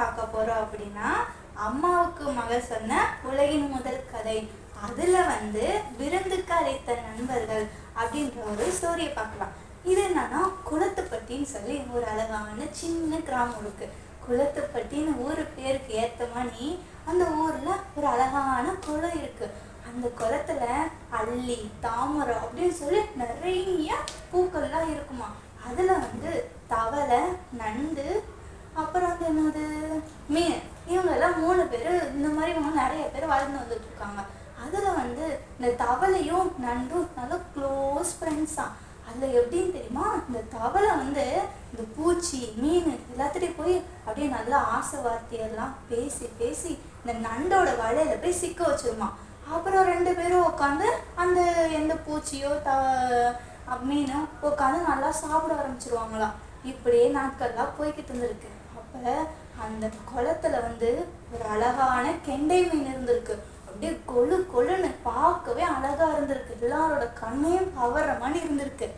பார்க்க போறோம் அப்படின்னா அம்மாவுக்கு மகள் சொன்ன உலகின் முதல் கதை. அதுல வந்து விருந்துக்கு அழைத்த நண்பர்கள் அப்படின்ற ஒரு ஸ்டோரியை பார்க்கலாம். இது என்னன்னா குளத்துப்பட்டின்னு சொல்லி ஒரு அழகான சின்ன கிராமம் இருக்கு. குளத்துப்பட்டின்னு ஊர் பேருக்கு ஏத்த மாதிரி அந்த ஊர்ல ஒரு அழகான குளம் இருக்கு. அந்த குளத்துல அள்ளி தாமரை அப்படின்னு சொல்லி நிறைய பூக்கள்லாம் இருக்குமா அதுல வந்து தவளை நண்டு அப்புறம் வந்து என்னது மீன் இவங்க பேர் இந்த மாதிரி நிறைய பேர் வளர்ந்து வந்துட்டு இருக்காங்க. அதுல வந்து இந்த தவளையும் நண்டும் நல்ல க்ளோஸ் ஃப்ரெண்ட்ஸா அதில் எப்படின்னு தெரியுமா? இந்த தவளை வந்து இந்த பூச்சி மீன் எல்லாத்துட்டையும் போய் அப்படியே நல்லா ஆசை வார்த்தையெல்லாம் பேசி பேசி இந்த நண்டோட வலையில போய் சிக்க வச்சிருமா. அப்புறம் ரெண்டு பேரும் உட்காந்து அந்த எந்த பூச்சியோ த மீனோ உட்காந்து நல்லா சாப்பிட ஆரம்பிச்சிருவாங்களாம் இப்படியே நாட்கள்லாம் போய்கிட்டு இருந்திருக்கு. அப்போ அந்த குளத்துல வந்து ஒரு அழகான கெண்டை மீன் இருந்திருக்கு. அப்படியே கொழு கொழுன்னு பார்க்கவே அழகா இருந்திருக்கு. எல்லாரோட கண்ணையும் கவர்ற மாதிரி இருந்திருக்கு.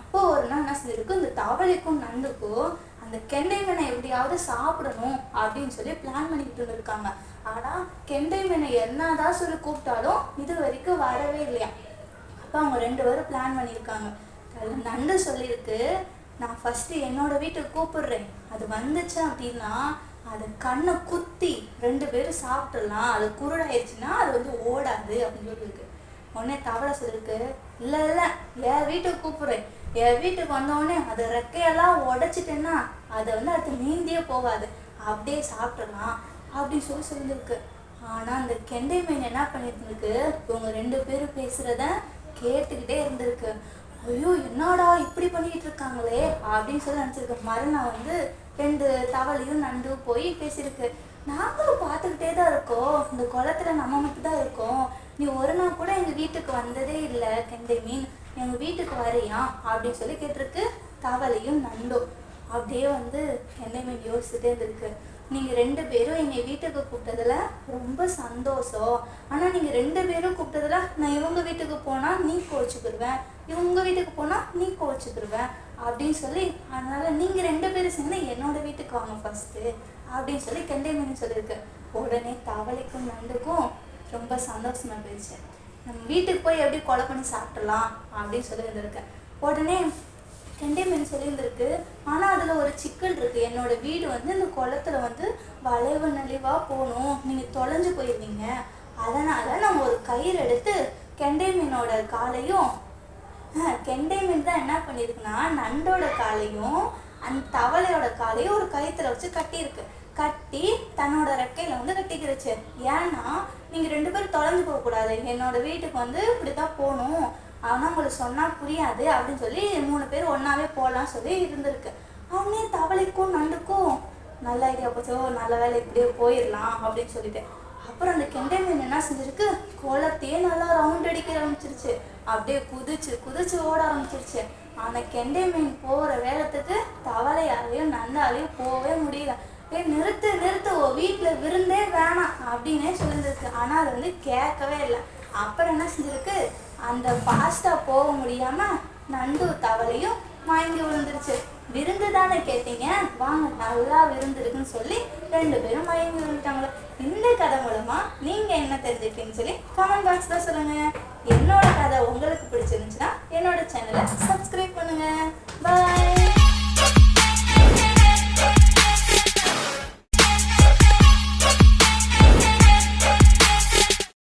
அப்போ ஒரு நாள் என்ன செஞ்சிருக்கு? இந்த தவளைக்கும் நண்டுக்கும் அந்த கெண்டை மீனை எப்படியாவது சாப்பிடணும் அப்படின்னு சொல்லி பிளான் பண்ணிக்கிட்டு இருந்திருக்காங்க. ஆனா கெண்டை மீனை என்னதான் சொல்லி கூப்பிட்டாலும் இது வரைக்கும் வரவே இல்லையா? அப்போ அவங்க ரெண்டு பேரும் பிளான் பண்ணியிருக்காங்க. நண்டு சொல்லியிருக்கு. நான் ஃபஸ்ட்டு என்னோட வீட்டுக்கு கூப்பிடுறேன். அது வந்துச்சு அப்படின்னா அது கண்ணை குத்தி ரெண்டு பேரும் சாப்பிட்டுடலாம். அது குருடாயிருச்சுன்னா அது வந்து ஓடாது அப்படின்னு சொல்லியிருக்கு. உடனே தவளை சொல்லிருக்கு இல்லை இல்லை என் வீட்டுக்கு கூப்பிடுறேன். என் வீட்டுக்கு வந்தோடனே அது ரெக்கையெல்லாம் உடைச்சிட்டேன்னா அதை வந்து அடுத்து நீந்தியே போகாது. அப்படியே சாப்பிட்றலாம் அப்படின்னு சொல்லி சொல்லியிருக்கு. ஆனா அந்த கெண்டை மீன் என்ன பண்ணிட்டு இவங்க ரெண்டு பேரும் பேசுறத கேட்டுக்கிட்டே இருந்திருக்கு. ஐயோ என்னடா இப்படி பண்ணிக்கிட்டு இருக்காங்களே? அப்படின்னு சொல்லி நினச்சிருக்க மறுநாள் வந்து ரெண்டு தவளையும் நண்டு போய் பேசியிருக்கு. நாங்களும் பார்த்துக்கிட்டே தான் இருக்கோம். இந்த குளத்துல நம்ம மட்டும் தான் இருக்கோம். நீ ஒரு நாள் கூட எங்கள் வீட்டுக்கு வந்ததே இல்லை கெண்டை மீன். எங்கள் வீட்டுக்கு வரையா? அப்படின்னு சொல்லி கேட்டிருக்கு தவளையும் நண்டும். அப்படியே வந்து கெண்டை மீன் யோசிச்சுட்டே இருந்திருக்கு. நீங்கள் ரெண்டு பேரும் எங்கள் வீட்டுக்கு கூப்பிட்டதில் ரொம்ப சந்தோஷம். ஆனால் நீங்கள் ரெண்டு பேரும் கூப்பிட்டதில் நான் இவங்க வீட்டுக்கு போனால் நீ கோச்சுக்கிடுவேன் இவங்க வீட்டுக்கு போனால் நீ கோச்சுக்கிடுவேன் அப்படின்னு சொல்லி அதனால் நீங்கள் ரெண்டு பேரும் சேர்ந்து என்னோட வீட்டுக்கு வாங்க ஃபஸ்ட்டு அப்படின்னு சொல்லி கெண்டை மீன் சொல்லியிருக்கு. உடனே தவளைக்கும் நண்டுக்கும் ரொம்ப சந்தோஷமாக போயிடுச்சு. நம்ம வீட்டுக்கு போய் எப்படி கொலை பண்ணி சாப்பிடலாம் அப்படின்னு சொல்லி இருந்திருக்கேன் உடனே கெண்டை மீன் சொல்லியிருந்திருக்கு. ஆனால் அதில் ஒரு சிக்கல் இருக்குது என்னோடய வீடு வந்து இந்த குளத்துல வந்து வளைவு நெளிவாக போகணும். நீங்கள் தொலைஞ்சு போயிருந்தீங்க. அதனால் நான் ஒரு கயிறு எடுத்து கெண்டை மீனோட காலையும் கெண்டை மீன் தான் என்ன பண்ணியிருக்குன்னா நண்டோட காலையும் அந்த தவளையோட காலையும் ஒரு கயித்துல வச்சு கட்டியிருக்கு. கட்டி தன்னோட ரெக்கையில் வந்து கட்டிக்கிருச்சு. ஏன்னா நீங்கள் ரெண்டு பேரும் தொலைஞ்சு போகக்கூடாது. என்னோட வீட்டுக்கு வந்து இப்படி தான் போகணும். ஆனால் உங்களுக்கு சொன்னால் புரியாது அப்படின்னு சொல்லி மூணு பேர் ஒன்றாவே போகலாம் சொல்லி இருந்திருக்கு. அவனே தவளைக்கும் நண்டுக்கும் நல்ல ஐடியா போச்சோ நல்ல வேலை இப்படியே போயிடலாம் அப்படின்னு சொல்லிட்டு. அப்புறம் அந்த கெண்டை மீன் என்ன செஞ்சிருக்கு? குளத்தையே நல்லா ரவுண்ட் அடிக்க ஆரம்பிச்சிருச்சு. அப்படியே குதிச்சு குதிச்சு ஓட ஆரம்பிச்சிருச்சு. அந்த கெண்டை மீன் போகிற வேகத்துக்கு தவளையாலையும் நண்டாலையும் போகவே முடியல. ஏய் நிறுத்து நிறுத்து ஓ வீட்டில் விருந்தே வேணாம் அப்படின்னே சொல்லிருக்கு ஆனால் அது வந்து கேட்கவே இல்லை. அப்புறம் என்ன செஞ்சிருக்கு? அந்த ஃபாஸ்ட்டாக போக முடியாமல் நண்டு தவளையும் வாங்கி விழுந்துருச்சு. விருந்து தானே கேட்டீங்க? வாங்க நல்லா விருந்து இருக்குன்னு சொல்லி ரெண்டு பேரும் மயங்கி விழுந்துட்டாங்களே இந்த கதை மூலமாக நீங்கள் என்ன தெரிஞ்சுக்கிட்டீங்கன்னு சொல்லி கமெண்ட் பாக்ஸ் தான் சொல்லுங்கள் என்னோட கதை உங்களுக்கு பிடிச்சிருந்துச்சுன்னா என்னோட சேனலை சப்ஸ்கிரைப் பண்ணுங்கள் பாய்